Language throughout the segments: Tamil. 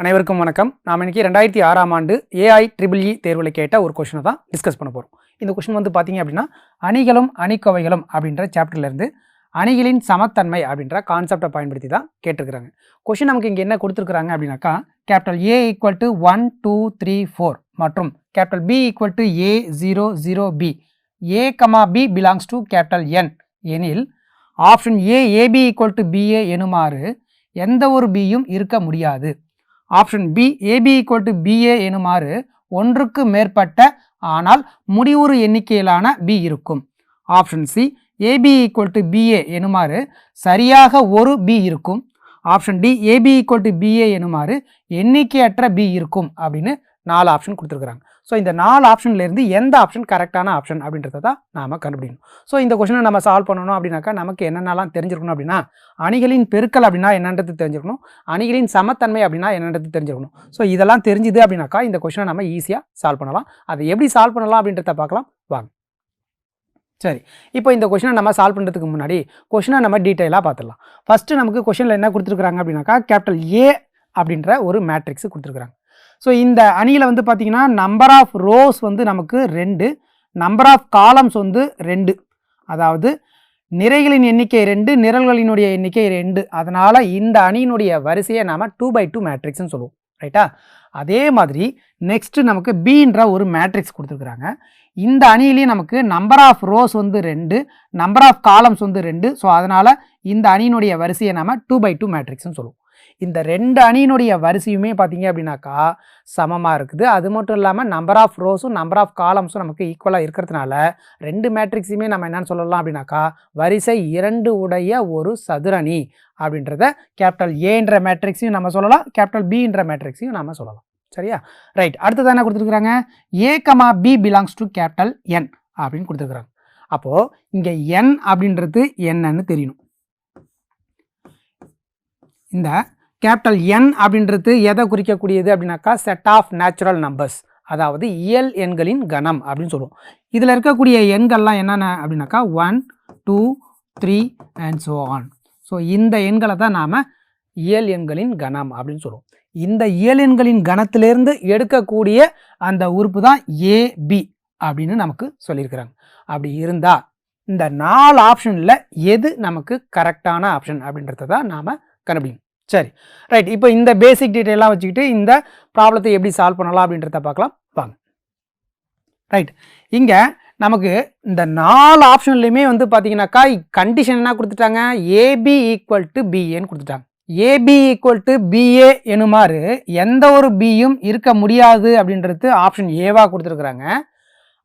அனைவருக்கும் வணக்கம். நாம் இன்னைக்கு ரெண்டாயிரத்தி ஆறாம் ஆண்டு ஏஐ ட்ரிபிள் இ தேர்வில் கேட்ட ஒரு கொஷினை தான் டிஸ்கஸ் பண்ண போகிறோம் இந்த கொஷின் வந்து பார்த்தீங்க அப்படின்னா அணிகளும் அணிக்கோவைகளும் அப்படின்ற சாப்டர்லேருந்து அணிகளின் சமத்தன்மை அப்படின்ற கான்செப்டை பயன்படுத்தி தான் கேட்டிருக்கிறாங்க. கொஷின் நமக்கு இங்கே என்ன கொடுத்துருக்குறாங்க அப்படின்னாக்கா capital A equal to one two three four மற்றும் capital B equal to A zero zero B A comma B belongs to capital N எனில் option A AB equal to BA எனுமாறு எந்த ஒரு பியும் இருக்க முடியாது. Option B AB equal to BA எனுமாறு ஒன்றுக்கு மேற்பட்ட ஆனால் முடிவுறு எண்ணிக்கையிலான பி இருக்கும். Option C AB equal to BA எனுமாறு சரியாக ஒரு பி இருக்கும். Option D AB equal to BA எனுமாறு எண்ணிக்கையற்ற பி இருக்கும் அப்படின்னு நாலு ஆப்ஷன் கொடுத்துருக்குறாங்க. ஸோ இந்த நாலு ஆப்ஷன்லேருந்து எந்த ஆப்ஷன் கரெக்டான ஆப்ஷன் அப்படின்றத தான் நாம் கண்டுபிடிக்கணும். ஸோ இந்த கொஷினை நம்ம சால்வ் பண்ணணும் அப்படின்னாக்கா நமக்கு என்னென்னலாம் தெரிஞ்சிருக்கணும் அப்படின்னா அணிகளின் பெருக்கல் அப்படின்னா என்னன்றது தெரிஞ்சிருக்கணும். அணிகளின் சமத்தன்மை அப்படின்னா என்னன்றது தெரிஞ்சிருக்கணும். ஸோ இதெல்லாம் தெரிஞ்சுது அப்படின்னாக்கா இந்த கொஷினை நம்ம ஈஸியாக சால்வ் பண்ணலாம். அதை எப்படி சால்வ் பண்ணலாம் அப்படின்றத பார்க்கலாம். வாங்க. சரி. இப்போ இந்த கொஷினை நம்ம சால்வ் பண்ணுறதுக்கு முன்னாடி கொஷினை நம்ம டீட்டெயிலாக பார்த்துடலாம். ஃபஸ்ட்டு நமக்கு கொஷினில் என்ன கொடுத்துருக்குறாங்க அப்படின்னாக்கா கேபிட்டல் ஏ அப்படின்ற ஒரு மேட்ரிக்ஸ் கொடுத்துருக்குறாங்க. ஸோ இந்த அணியில் வந்து பார்த்திங்கன்னா நம்பர் ஆஃப் ரோஸ் வந்து நமக்கு ரெண்டு நம்பர் ஆஃப் காலம்ஸ் வந்து ரெண்டு. அதாவது நிறைகளின் எண்ணிக்கை ரெண்டு நிரல்களினுடைய எண்ணிக்கை ரெண்டு. அதனால் இந்த அணியினுடைய வரிசையை நாம் டூ பை டூ மேட்ரிக்ஸ்னு சொல்லுவோம். ரைட்டா அதே மாதிரி நெக்ஸ்ட்டு நமக்கு பின்ற ஒரு மேட்ரிக்ஸ் கொடுத்துருக்குறாங்க. இந்த அணியிலேயே நமக்கு நம்பர் ஆஃப் ரோஸ் வந்து ரெண்டு நம்பர் ஆஃப் காலம்ஸ் வந்து ரெண்டு. ஸோ அதனால் இந்த அணியினுடைய வரிசையை நம்ம டூ பை டூ மேட்ரிக்ஸ்னு சொல்லுவோம். இந்த ரெண்டு அணியினுடைய வரிசையுமே பார்த்தீங்க அப்படின்னாக்கா சமமாக இருக்குது. அது மட்டும் இல்லாமல் நம்பர் ஆஃப் ரோஸும் நம்பர் ஆஃப் காலம்ஸும் நமக்கு ஈக்குவலாக இருக்கிறதுனால ரெண்டு மேட்ரிக்ஸுமே நம்ம என்னென்னு சொல்லலாம் அப்படின்னாக்கா வரிசை இரண்டு உடைய ஒரு சதுரணி அப்படின்றத கேபிட்டல் ஏன்ற மேட்ரிக்ஸையும் நம்ம சொல்லலாம் கேபிட்டல் பின்ற மேட்ரிக்ஸையும் நம்ம சொல்லலாம். சரியா? ரைட் அடுத்தது என்ன கொடுத்துருக்குறாங்க? A comma B belongs to capital N அப்படின்னு கொடுத்துருக்குறாங்க. அப்போது இங்கே என் அப்படின்றது என்னன்னு தெரியணும். இந்த கேபிட்டல் என் அப்படின்றது எதை குறிக்கக்கூடியது அப்படின்னாக்கா செட் ஆஃப் நேச்சுரல் நம்பர்ஸ் அதாவது இயல் எண்களின் கணம் அப்படின்னு சொல்லுவோம். இதில் இருக்கக்கூடிய எண்கள்லாம் என்னென்ன அப்படின்னாக்கா one two three and so on so இந்த எண்களை தான் நாம் இயல் எண்களின் கணம் அப்படின்னு சொல்லுவோம். இந்த இயல் எண்களின் கணத்திலிருந்து எடுக்கக்கூடிய அந்த உறுப்பு தான் ஏபி அப்படின்னு நமக்கு சொல்லியிருக்கிறாங்க. அப்படி இருந்தால் இந்த நாலு ஆப்ஷனில் எது நமக்கு கரெக்டான ஆப்ஷன் அப்படின்றத தான் நாம் கண்டுபிடிக்கணும். சரி. ரைட் இப்போ இந்த பேசிக் டீட்டெயிலாம் வச்சுக்கிட்டு இந்த ப்ராப்ளத்தை எப்படி சால்வ் பண்ணலாம் அப்படின்றத பார்க்கலாம். வாங்க. ரைட் இங்கே நமக்கு இந்த நாலு ஆப்ஷன்லையுமே வந்து பார்த்தீங்கன்னாக்கா கண்டிஷன் என்ன கொடுத்துட்டாங்க? ஏபி ஈக்குவல் டு பிஏன்னு கொடுத்துட்டாங்க. ஏபி ஈக்குவல் டு பிஏ எனுமாறு எந்த ஒரு பியும் இருக்க முடியாது அப்படின்றது ஆப்ஷன் ஏவாக கொடுத்துருக்குறாங்க.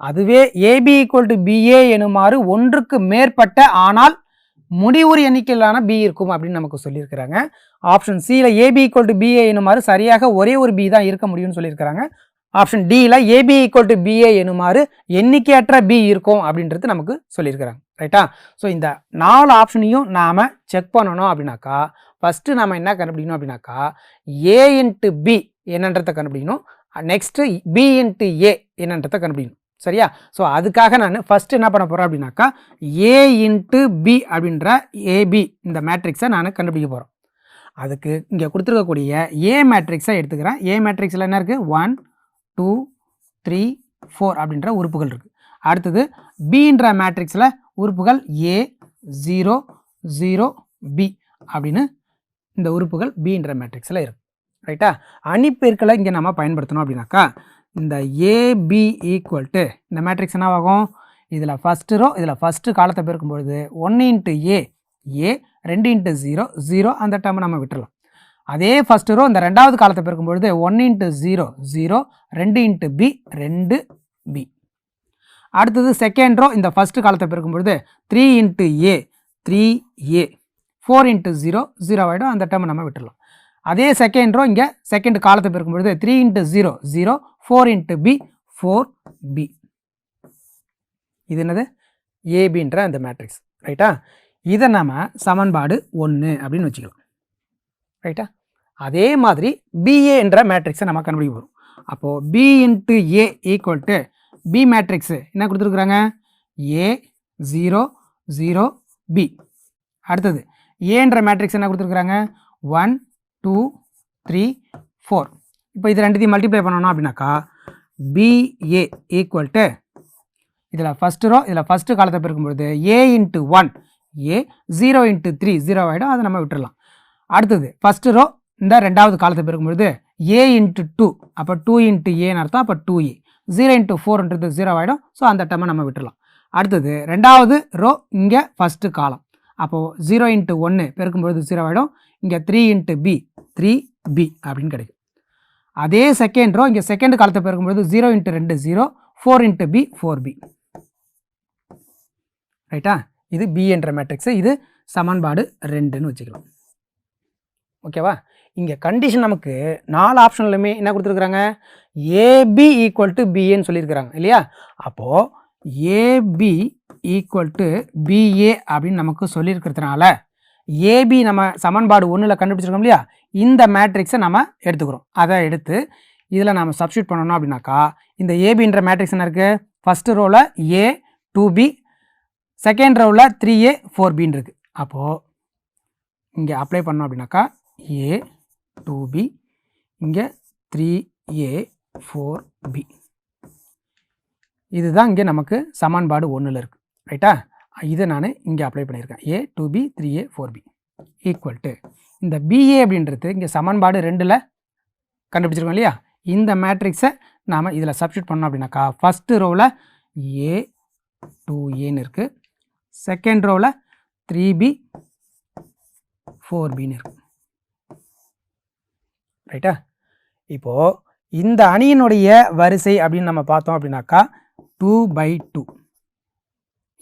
அதுவே ஏபி ஈக்குவல் டு பிஏ எனுமாறு ஒன்றுக்கு மேற்பட்ட ஆனால் முடிவுறு எண்ணிக்கையிலான பி இருக்கும் அப்படின்னு நமக்கு சொல்லியிருக்கிறாங்க. ஆப்ஷன் சியில் ஏபி ஈக்குவல் டு பிஏ எனுமாறு சரியாக ஒரே ஒரு பி தான் இருக்க முடியும்னு சொல்லியிருக்கிறாங்க. ஆப்ஷன் டியில் ஏபி ஈக்குவல் டு பிஏ எனுமாறு எண்ணிக்கையற்ற பி இருக்கும் அப்படின்றது நமக்கு சொல்லியிருக்கிறாங்க. ரைட்டா ஸோ இந்த நாலு ஆப்ஷனையும் நாம் செக் பண்ணணும் அப்படின்னாக்கா ஃபஸ்ட்டு நாம் என்ன கண்டுபிடிக்கணும் அப்படின்னாக்கா ஏ இன்ட்டு பி என்னன்றதை கண்டுபிடிக்கணும். நெக்ஸ்ட்டு பி இன்ட்டு ஏ என்னன்றதை கண்டுபிடிக்கணும். சரியா? ஸோ அதுக்காக நான் ஃபஸ்ட்டு என்ன பண்ண போகிறேன் அப்படின்னாக்கா ஏ இன்ட்டு பி அப்படின்ற ஏபி இந்த மேட்ரிக்ஸை நான் கண்டுபிடிக்க போகிறோம் அதுக்கு இங்கே கொடுத்துருக்கக்கூடிய ஏ மேட்ரிக்ஸை எடுத்துக்கிறேன். ஏ மேட்ரிக்ஸில் என்ன இருக்குது ஒன் டூ த்ரீ ஃபோர் அப்படின்ற உறுப்புகள் இருக்குது அடுத்தது பின்ற மேட்ரிக்ஸில் உறுப்புகள் ஏ ஜீரோ ஜீரோ பி அப்படின்னு இந்த உறுப்புகள் பின்ற மேட்ரிக்ஸில் இருக்குது ரைட்டா அணிப்பெருக்களை இங்கே நம்ம பயன்படுத்தணும் அப்படின்னாக்கா இந்த ஏபி ஈக்குவல் டு இந்த மேட்ரிக்ஸ் என்னவாகும்? இதில் ஃபஸ்ட்டு ரோ இதில் ஃபஸ்ட்டு காலத்தை பெருக்கும் பொழுது ஒன்று இன்ட்டு ஏ ஏ ரெண்டு இன்ட்டு ஜீரோ ஜீரோ அந்த டைமை நம்ம விட்டுடலாம் அதே ஃபஸ்ட்டு ரோ இந்த ரெண்டாவது காலத்தை பெருக்கும் பொழுது ஒன் இன்ட்டு ஜீரோ ஜீரோ ரெண்டு இன்ட்டு பி ரெண்டு பி அடுத்தது செகண்ட் ரோ இந்த ஃபஸ்ட்டு காலத்தை பெருக்கும் பொழுது three into A three A four into zero zero ஆகிடும் அந்த டைமை நம்ம விட்டுடலாம் அதே செகண்ட் ரோ இங்கே செகண்ட் காலத்தை பெருக்கும் பொழுது three into zero zero four into B four B இது என்னது? ஏபின்ற அந்த மேட்ரிக்ஸ் ரைட்டா இதை நம்ம சமன்பாடு ஒன்று அப்படின்னு வச்சுக்கலாம். ரைட்டா அதே மாதிரி பிஏ என்ற மேட்ரிக்ஸை நம்ம கண்டுபிடிக்க போகிறோம் அப்போது B into A equal to B matrix என்ன கொடுத்துருக்குறாங்க? ஏ ஜீரோ ஜீரோ பி அடுத்தது ஏன்ற மேட்ரிக்ஸ் என்ன கொடுத்துருக்குறாங்க? ஒன் டூ த்ரீ ஃபோர் இப்போ இது ரெண்டுத்தையும் மல்டிப்ளை பண்ணணும் அப்படின்னாக்கா பிஏ ஈக்குவல் டு இதில் ஃபஸ்ட்டு ரோ இதில் ஃபஸ்ட்டு காலத்தை பெருக்கும்பொழுது A into one A zero into three zero ஆகிடும் அதை நம்ம விட்டுடலாம் அடுத்தது ஃபஸ்ட்டு ரோ இந்த ரெண்டாவது காலத்தை பெருக்கும்பொழுது ஏ இன்ட்டு டூ அப்போ டூ இன்ட்டு ஏன்னு அர்த்தம் அப்போ டூ ஏ ஜீரோ இன்ட்டு ஃபோர்ன்றது ஜீரோ ஆகிடும் ஸோ அந்த டம்மை நம்ம விட்டுடலாம் அடுத்தது ரெண்டாவது ரோ இங்கே ஃபஸ்ட்டு காலம் அப்போது ஜீரோ இன்ட்டு ஒன்று பெருக்கும்பொழுது ஜீரோ ஆகிடும் இங்கே three into B three B அப்படின்னு கிடைக்கும். அதே செகண்ட் ரோ இங்கே செகண்ட் காலத்தை பெருக்கும்பொழுது ஜீரோ இன்ட்டு ரெண்டு zero four into B four B ரைட்டா இது பி என்ற மேட்ரிக்ஸு இது சமன்பாடு ரெண்டுன்னு வச்சுக்கலாம் ஓகேவா இங்கே கண்டிஷன் நமக்கு நாலு ஆப்ஷன்லையுமே என்ன கொடுத்துருக்குறாங்க? ஏபி ஈக்குவல் டு பிஏன்னு சொல்லியிருக்கிறாங்க இல்லையா? அப்போது ஏபி ஈக்குவல் டு பிஏ அப்படின்னு நமக்கு சொல்லியிருக்கிறதுனால ஏபி நம்ம சமன்பாடு ஒன்றில் கண்டுபிடிச்சிருக்கோம் இல்லையா? இந்த மேட்ரிக்ஸை நம்ம எடுத்துக்கிறோம். அதை எடுத்து இதில் நம்ம சப்ஸ்டியூட் பண்ணணும் அப்படின்னாக்கா இந்த ஏபின்ற மேட்ரிக்ஸ் என்ன இருக்குது ஃபஸ்ட்டு ரோவில் ஏ டூ பி செகண்ட் ரோவில் த்ரீ ஏ ஃபோர் பின்னு இருக்குது அப்போது இங்கே அப்ளை பண்ணோம் அப்படின்னாக்கா ஏ டூ பி இங்கே த்ரீ ஏ ஃபோர் பி இதுதான் இங்கே நமக்கு சமன்பாடு ஒன்றில் இருக்குது ரைட்டா இதை நான் இங்கே அப்ளை பண்ணியிருக்கேன். A two B three A four B equal to இந்த பிஏ அப்படின்றது இங்கே சமன்பாடு ரெண்டில் கண்டுபிடிச்சிருக்கோம் இல்லையா? இந்த மேட்ரிக்ஸை நாம் இதில் சப்ஸ்டியூட் பண்ணோம் அப்படின்னாக்கா ஃபஸ்ட்டு ரோவில் ஏ டூ ஏன்னு இருக்குது செகண்ட் ரோவில் த்ரீ பி ஃபோர் பின்னு இருக்குது ரைட்டா இப்போது இந்த அணியினுடைய வரிசை அப்படின்னு நம்ம பார்த்தோம் அப்படின்னாக்கா டூ பை டூ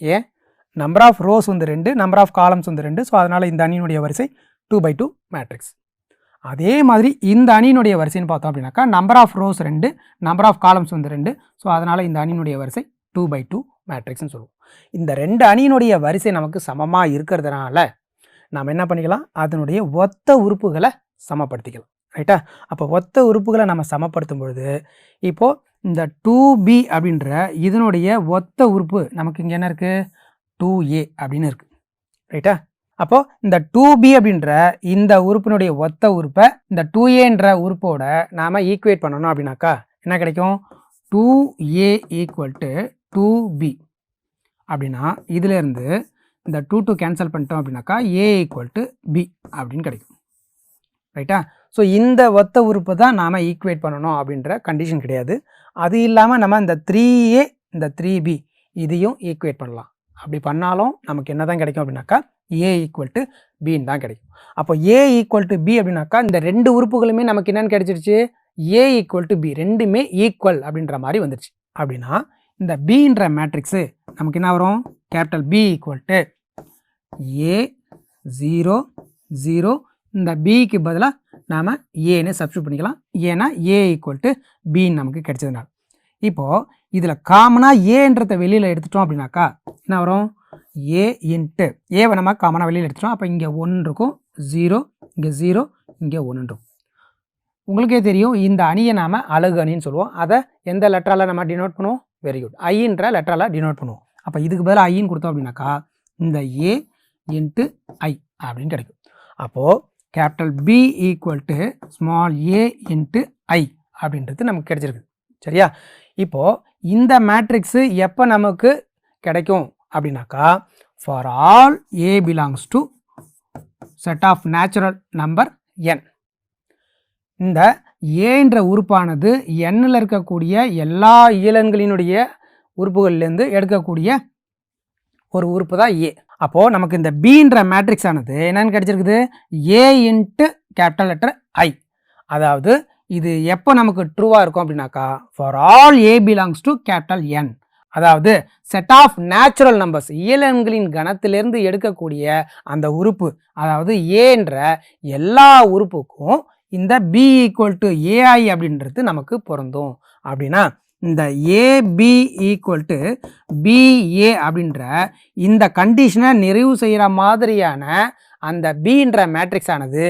ஏன் நம்பர் ஆஃப் ரோஸ் வந்து ரெண்டு நம்பர் ஆஃப் காலம்ஸ் வந்து ரெண்டு. ஸோ அதனால் இந்த அணியினுடைய வரிசை டூ பை டூ மேட்ரிக்ஸ் அதே மாதிரி இந்த அணியினுடைய வரிசைன்னு பார்த்தோம் அப்படின்னாக்கா நம்பர் ஆஃப் ரோஸ் ரெண்டு நம்பர் ஆஃப் காலம்ஸ் வந்து ரெண்டு. ஸோ அதனால் இந்த அணியினுடைய வரிசை டூ பை டூ மேட்ரிக்ஸ்னு சொல்லுவோம். இந்த ரெண்டு அணியினுடைய வரிசை நமக்கு சமமாக இருக்கிறதுனால நாம் என்ன பண்ணிக்கலாம்? அதனுடைய ஒத்த உறுப்புகளை சமப்படுத்திக்கலாம். ரைட்டா அப்போ ஒத்த உறுப்புகளை நம்ம சமப்படுத்தும் பொழுது இப்போது இந்த டூ பி அப்படின்ற இதனுடைய ஒத்த உறுப்பு நமக்கு இங்கே என்ன இருக்குது டூ ஏ அப்படின்னு இருக்குது ரைட்டா அப்போது இந்த டூ பி அப்படின்ற இந்த உறுப்பினுடைய ஒத்த உறுப்பை இந்த டூ ஏன்ற உறுப்போட நாம் ஈக்குவேட் பண்ணணும் அப்படின்னாக்கா என்ன கிடைக்கும்? Two A equal to two B அப்படின்னா இதிலேருந்து இந்த டூ டூ கேன்சல் பண்ணிட்டோம் அப்படின்னாக்கா ஏ ஈக்குவல் டு பி அப்படின்னு கிடைக்கும். ரைட்டா ஸோ இந்த ஒத்த உறுப்பு தான் நாம் ஈக்குவேட் பண்ணணும் அப்படின்ற கண்டிஷன் கிடையாது. அது இல்லாமல் நம்ம இந்த த்ரீ ஏ இந்த த்ரீ பி இதையும் ஈக்குவேட் பண்ணலாம். அப்படி பண்ணாலும் நமக்கு என்ன தான் கிடைக்கும் அப்படின்னாக்கா ஏ ஈக்குவல் டு பின்னு தான் கிடைக்கும். அப்போ ஏ ஈக்குவல் டு பி அப்படின்னாக்கா இந்த ரெண்டு உறுப்புகளுமே நமக்கு என்னென்னு கிடைச்சிருச்சு? ஏ ஈக்குவல் டு பி ரெண்டுமே ஈக்குவல் அப்படின்ற மாதிரி வந்துருச்சு. அப்படின்னா இந்த பின்ற மேட்ரிக்ஸு நமக்கு என்ன வரும்? Capital B equal to A zero zero இந்த பிக்கு பதிலாக நாம் ஏன்னு சப்ஸ்டியூட் பண்ணிக்கலாம். ஏன்னா ஏ ஈக்குவல் டு பின்னு நமக்கு கிடைச்சதுனால. இப்போது இதில் காமனாக ஏன்றதை வெளியில் எடுத்துட்டோம் அப்படின்னாக்கா என்ன வரும்? ஏ இன்ட்டு ஏவை நம்ம காமனாக வெளியில் எடுத்துட்டோம். அப்போ இங்கே ஒன்று இருக்கும். ஜீரோ இங்கே ஜீரோ இங்கே ஒன்று இருக்கும் உங்களுக்கே தெரியும் இந்த அணியை நாம் அழகு அணின்னு சொல்லுவோம். அதை எந்த லெட்டரால் நம்ம டினோட் பண்ணுவோம்? வெரி குட் ஐன்ற லெட்டரால் டினோட் பண்ணுவோம். அப்போ இதுக்கு பதிலாக ஐன்னு கொடுத்தோம் அப்படின்னாக்கா இந்த ஏ இன்ட்டு ஐ அப்படின்னு கிடைக்கும். அப்போது capital B equal to small A into I அப்படின்றது நமக்கு கிடைச்சிருக்கு. சரியா? இப்போது இந்த மேட்ரிக்ஸு எப்போ நமக்கு கிடைக்கும்? அப்படின்னாக்கா for all A belongs to set of natural number N இந்த ஏன்ற உறுப்பானது எண்ணில் இருக்கக்கூடிய எல்லா இயலன்களினுடைய உறுப்புகள்லேருந்து எடுக்கக்கூடிய ஒரு உறுப்பு தான் ஏ அப்போது நமக்கு இந்த பீன்ற மேட்ரிக்ஸ் ஆனது என்னென்னு கிடைச்சிருக்குது? A into capital letter I அதாவது இது எப்போ நமக்கு ட்ரூவாக இருக்கும் அப்படின்னாக்கா for all A belongs to capital N அதாவது செட் ஆஃப் நேச்சுரல் நம்பர்ஸ் இயலன்களின் கணத்திலிருந்து எடுக்கக்கூடிய அந்த உறுப்பு அதாவது ஏன்ற எல்லா உறுப்புக்கும் இந்த பி ஈக்குவல் டு ஏஐ அப்படின்றது நமக்கு பொருந்தும். அப்படின்னா இந்த ஏபி ஈக்குவல் டு பிஏ அப்படின்ற இந்த கண்டிஷனை நிறைவு செய்கிற மாதிரியான அந்த பின்ற மேட்ரிக்ஸ் ஆனது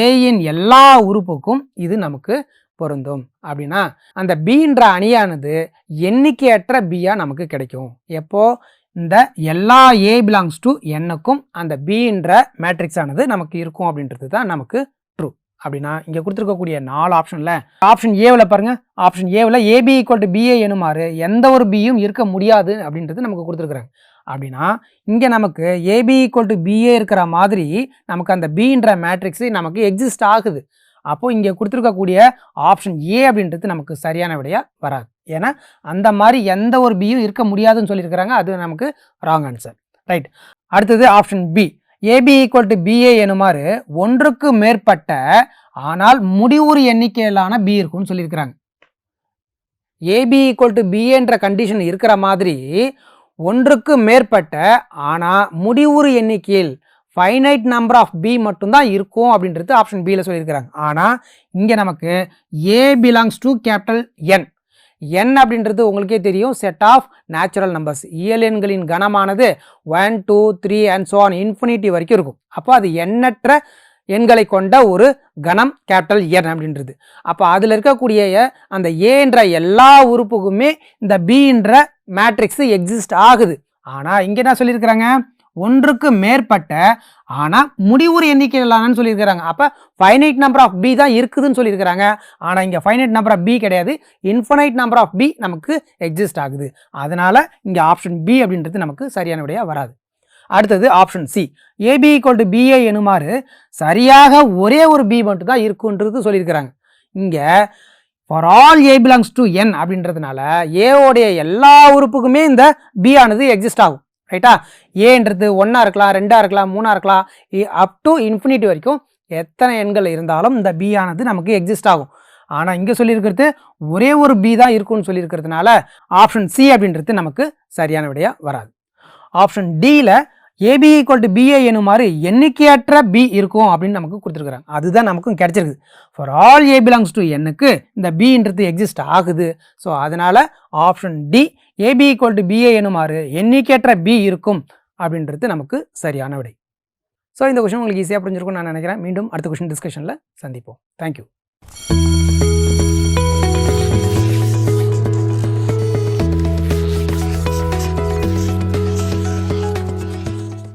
ஏயின் எல்லா உறுப்புக்கும் இது நமக்கு பொருந்தும். அப்படின்னா அந்த பின்ற அணியானது எண்ணிக்கையற்ற பியாக நமக்கு கிடைக்கும். எப்போ? இந்த எல்லா ஏ பிலாங்ஸ் டு என்னுக்கும் அந்த பின்ற மேட்ரிக்ஸ் ஆனது நமக்கு இருக்கும் அப்படின்றது தான் நமக்கு ட்ரூ அப்படின்னா இங்கே கொடுத்துருக்கக்கூடிய நாலு ஆப்ஷனில் ஆப்ஷன் ஏவில் பாருங்கள் ஆப்ஷன் ஏவில் ஏபி ஈக்குவல் டு பிஏ எனுமாறு எந்த ஒரு பியும் இருக்க முடியாது அப்படின்றது நமக்கு கொடுத்துருக்குறாங்க. அப்படின்னா இங்கே நமக்கு ஏபி ஈக்குவல் டு பிஏ இருக்கிற மாதிரி நமக்கு அந்த பின்ற மேட்ரிக்ஸு நமக்கு எக்ஸிஸ்ட் ஆகுது. அப்போது இங்கே கொடுத்துருக்கக்கூடிய ஆப்ஷன் ஏ அப்படின்றது நமக்கு சரியான விடையாக வராது. ஏன்னா அந்த மாதிரி எந்த ஒரு பியும் இருக்க முடியாதுன்னு சொல்லியிருக்கிறாங்க. அது நமக்கு ராங் ஆன்சர் ரைட் அடுத்தது option B AB equal to BA எனுமாறு ஒன்றுக்கு மேற்பட்ட ஆனால் முடிவுறு எண்ணிக்கையிலான பி இருக்கும்னு சொல்லியிருக்கிறாங்க. ஏபி ஈக்குவல் டு பிஏன்ற கண்டிஷன் இருக்கிற மாதிரி ஒன்றுக்கு மேற்பட்ட ஆனால் முடிவுறு எண்ணிக்கையில் ஃபைனைட் நம்பர் ஆஃப் பி மட்டும்தான் இருக்கும் அப்படின்றது ஆப்ஷன் பியில் சொல்லியிருக்கிறாங்க. ஆனால் இங்கே நமக்கு A belongs to capital N N அப்படின்றது உங்களுக்கே தெரியும் செட் ஆஃப் நேச்சுரல் நம்பர்ஸ் இயல் எண்களின் கணமானது one two three and so on infinity வரைக்கும் இருக்கும். அப்போ அது எண்ணற்ற எண்களை கொண்ட ஒரு கணம் கேபிட்டல் என் அப்படின்றது. அப்போ அதில் இருக்கக்கூடிய அந்த ஏன்ற எல்லா உறுப்புக்குமே இந்த பின்ற மேட்ரிக்ஸ் எக்ஸிஸ்ட் ஆகுது. ஆனால் இங்கே என்ன சொல்லியிருக்கிறாங்க? ஒன்றுக்கு மேற்பட்ட ஆனால் முடிவுறு எண்ணிக்கையிலானு சொல்லியிருக்கிறாங்க. அப்போ ஃபைனைட் நம்பர் ஆஃப் பி தான் இருக்குதுன்னு சொல்லியிருக்கிறாங்க. ஆனால் இங்கே ஃபைனைட் நம்பர் ஆஃப் பி கிடையாது. இன்ஃபனைட் நம்பர் ஆஃப் பி நமக்கு எக்ஸிஸ்ட் ஆகுது. அதனால் இங்கே ஆப்ஷன் பி அப்படின்றது நமக்கு சரியான விடையாக வராது. அடுத்தது option C AB equal to BA எனுமாறு சரியாக ஒரே ஒரு பி மட்டும் தான் இருக்குன்றது சொல்லியிருக்கிறாங்க. இங்கே for all A belongs to N அப்படின்றதுனால ஏவோடைய எல்லா உறுப்புக்குமே இந்த பி ஆனது எக்ஸிஸ்ட் ஆகும். ரைட்டா ஏன்றது ஒன்றா இருக்கலாம் ரெண்டாக இருக்கலாம் மூணாக இருக்கலாம் அப் டு இன்ஃபினிட்டி வரைக்கும் எத்தனை எண்கள் இருந்தாலும் இந்த பி ஆனது நமக்கு எக்ஸிஸ்ட் ஆகும். ஆனால் இங்கே சொல்லியிருக்கிறது ஒரே ஒரு பி தான் இருக்கும்னு சொல்லியிருக்கிறதுனால ஆப்ஷன் சி அப்படின்றது நமக்கு சரியான விடையாக வராது. ஆப்ஷன் டியில் ஏபி ஈக்குவல் டு பிஏ எனுமாறு எண்ணிக்கையற்ற பி இருக்கும் அப்படின்னு நமக்கு கொடுத்துருக்குறாங்க. அதுதான் நமக்கும் கிடைச்சிருக்கு. For all A belongs to எண்ணுக்கு இந்த பின்றது எக்ஸிஸ்ட் ஆகுது. ஸோ அதனால் option D AB equal to BA எனுமாறு எண்ணிக்கையற்ற பி இருக்கும் அப்படின்றது நமக்கு சரியான விடை. ஸோ இந்த கொஷின் உங்களுக்கு ஈஸியாக புரிஞ்சிருக்கும்னு நான் நினைக்கிறேன். மீண்டும் அடுத்த கொஷின் டிஸ்கஷனில் சந்திப்போம். தேங்க்யூ